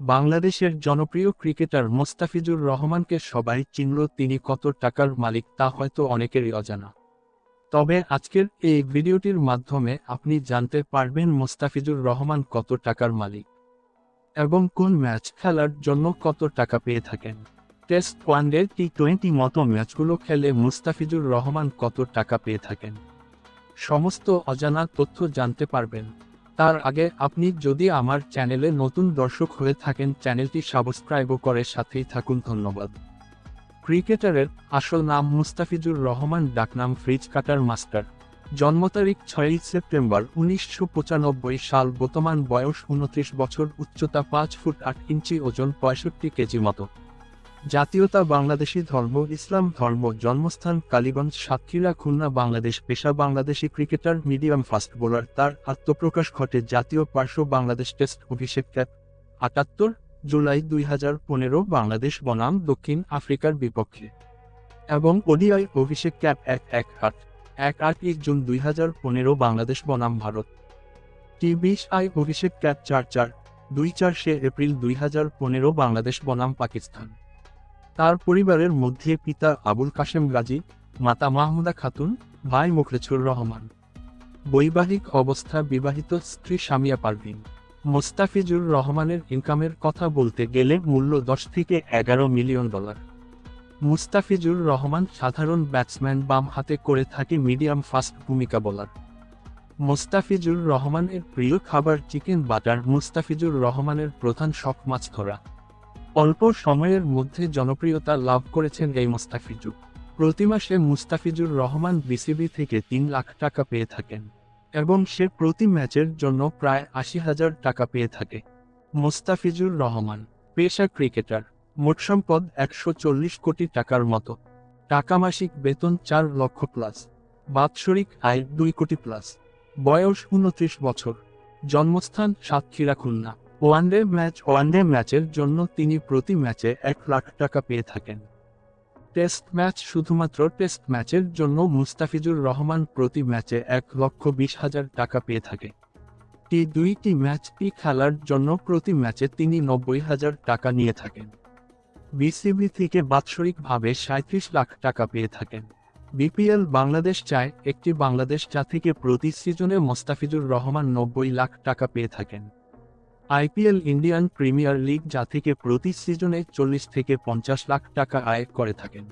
বাংলাদেশের জনপ্রিয় ক্রিকেটার মোস্তাফিজুর রহমানকে সবাই চিনল তিনি কত টাকার মালিক, তা হয়তো অনেকেরই অজানা। তবে আজকের এই ভিডিওটির মাধ্যমে আপনি জানতে পারবেন মোস্তাফিজুর রহমান কত টাকার মালিক এবং কোন ম্যাচ খেলার জন্য কত টাকা পেয়ে থাকেন। টেস্ট ওয়ানডে টি টোয়েন্টি মতো ম্যাচগুলো খেলে মুস্তাফিজুর রহমান কত টাকা পেয়ে থাকেন। সমস্ত অজানা তথ্য জানতে পারবেন। তার আগে আপনি যদি আমার চ্যানেলে নতুন দর্শক হয়ে থাকেন, চ্যানেলটি সাবস্ক্রাইবও করে সাথেই থাকুন। ধন্যবাদ। ক্রিকেটারের আসল নাম মুস্তাফিজুর রহমান, ডাকনাম ফ্রিজ কাটার মাস্টার। জন্ম তারিখ ছয়ই সেপ্টেম্বর উনিশশো পঁচানব্বই সাল, বর্তমান বয়স উনত্রিশ বছর, উচ্চতা পাঁচ ফুট আট ইঞ্চি, ওজন পঁয়ষট্টি কেজি মতো। জাতীয়তা বাংলাদেশী ধর্ম, ইসলাম ধর্ম, জন্মস্থান, কালীগঞ্জ, সাতক্ষীরা, খুলনা, বাংলাদেশ, পেশা Bangladeshi cricketer, medium fast bowler, তার আত্মপ্রকাশ ঘটে জাতীয় পার্শ্ব বাংলাদেশ টেস্ট অভিষেক ক্যাপ আটাত্তর জুলাই দুই হাজার পনেরো, বাংলাদেশ বনাম দক্ষিণ আফ্রিকার বিপক্ষে। এবং ওডিআই অভিষেক ক্যাপ এক এক আট এক আট এক জুন দুই হাজার পনেরো, বাংলাদেশ বনাম ভারত। টি বিশ আই অভিষেক ক্যাপ চার চার, দুই চার সে এপ্রিল দুই হাজার পনেরো, বাংলাদেশ বনাম পাকিস্তান। তার পরিবারের মধ্যে পিতা আবুল কাশেম গাজী, মাতা মাহমুদা খাতুন, ভাই মুখলেছুর রহমান। বৈবাহিক অবস্থা বিবাহিত স্ত্রী সামিয়া পারভিন। মোস্তাফিজুর রহমানের ইনকামের কথা বলতে গেলে মূল্য দশ থেকে এগারো মিলিয়ন ডলার। মুস্তাফিজুর রহমান সাধারণ ব্যাটসম্যান, বাম হাতে করে থাকে মিডিয়াম ফাস্ট ভূমিকা বলার। মোস্তাফিজুর রহমানের প্রিয় খাবার চিকেন বাটার, মুস্তাফিজুর রহমানের প্রধান শখ মাছ ধরা। অল্প সময়ের মধ্যে জনপ্রিয়তা লাভ করেছেন এই মুস্তাফিজুর। প্রতি মাসে মুস্তাফিজুর রহমান বিসিবি থেকে তিন লাখ টাকা পেয়ে থাকেন, এবং সে প্রতি ম্যাচের জন্য প্রায় আশি হাজার টাকা পেয়ে থাকে। মুস্তাফিজুর রহমান, পেশা ক্রিকেটার, মোট সম্পদ একশো চল্লিশ কোটি টাকার মতো। টাকা মাসিক বেতন চার লক্ষ প্লাস, বাৎসরিক আয় দুই কোটি প্লাস। বয়স উনত্রিশ বছর, জন্মস্থান Satkhira Khulna. One day match one day ম্যাচের জন্য তিনি প্রতি ম্যাচে এক লাখ টাকা পেয়ে থাকেন। টেস্ট ম্যাচ শুধুমাত্র টেস্ট ম্যাচের জন্য মুস্তাফিজুর রহমান প্রতি ম্যাচে এক লক্ষ বিশ হাজার টাকা পেয়ে থাকে। টি দুইটি ম্যাচটি খেলার জন্য প্রতি ম্যাচে তিনি নব্বই হাজার টাকা নিয়ে থাকেন। বিসিবি থেকে বাৎসরিকভাবে সাঁত্রিশ লাখ টাকা পেয়ে থাকেন। বিপিএল বাংলাদেশ চায় একটি বাংলাদেশ চা থেকে প্রতি সিজনে মোস্তাফিজুর রহমান নব্বই লাখ টাকা পেয়ে থাকেন। আইপিএল ইন্ডিয়ান প্রিমিয়ার লিগ যা থেকে প্রতি সিজনে চল্লিশ থেকে পঞ্চাশ লাখ টাকা আয় করে থাকেন।